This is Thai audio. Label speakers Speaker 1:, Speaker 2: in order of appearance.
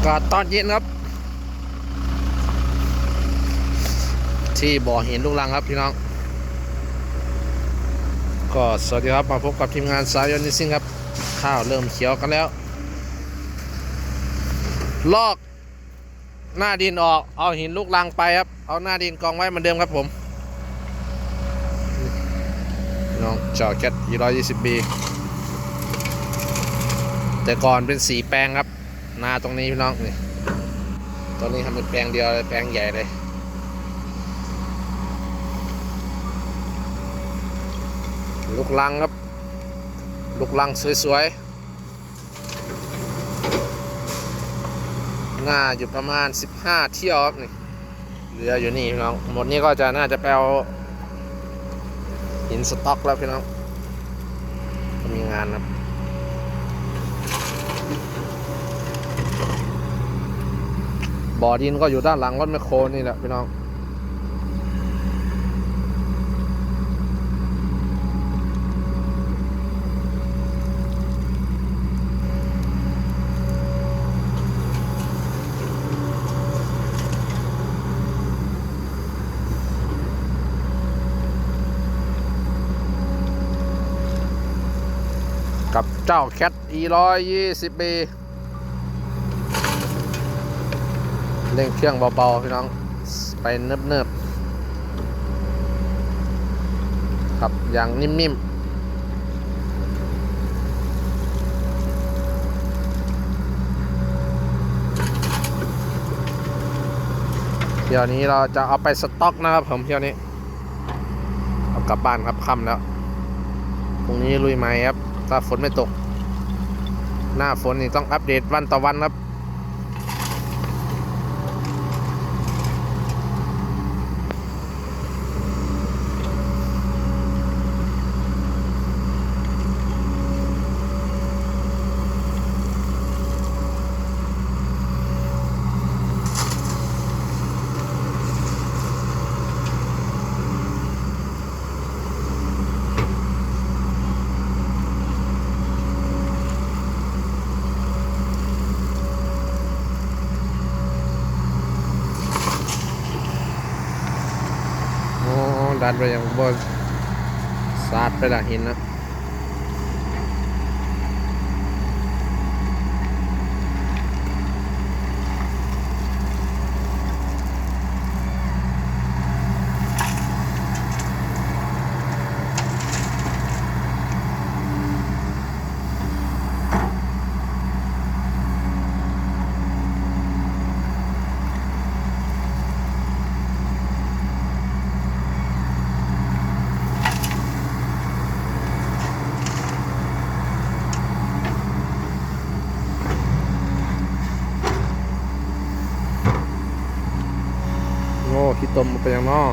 Speaker 1: ากาศตอนเย็นครับ ที่บ่อหินลูกรังครับพี่น้อง ก็สวัสดีครับมาพบกับทีมงานสายยนนิซิ่งครับ ข้าวเริ่มเขียวกันแล้ว ลอกหน้าดินออก เอาหินลูกรังไปครับ เอาหน้าดินกองไว้เหมือนเดิมครับผมพี่น้องจอแคท220 b แต่ก่อนเป็นสีแปลงครับ นาตรงนี้พี่น้องนี่ตอนนี้ทำเป็นแปลงเดียวเลยแปลงใหญ่เลยลูกลังครับลูกลังสวยๆหน้าอยู่ประมาณ 15 เที่ยวครับนี่เหลืออยู่นี่พี่น้องหมดนี้ก็จะน่าจะไปเอาหินสต็อกแล้วพี่น้องมีงานครับ บ่อดินก็อยู่ด้านหลังรถแมคโครนี่แหละพี่น้องกับเจ้าแคท E120B เร่งเครื่องเบาๆพี่น้องไปเนิบๆครับอย่างนิ่มๆเที่ยวนี้เราจะเอาไปสต็อกนะครับผมเที่ยวนี้ เอากลับบ้านครับค่ำแล้วพรุ่งนี้ลุยไหมครับ ถ้าฝนไม่ตก หน้าฝนนี่ต้องอัปเดตวันต่อวันครับ โอ้ดันไปยังบนสาดไปละหินนะ โง่ที่ตมมันเป็นอย่างนอ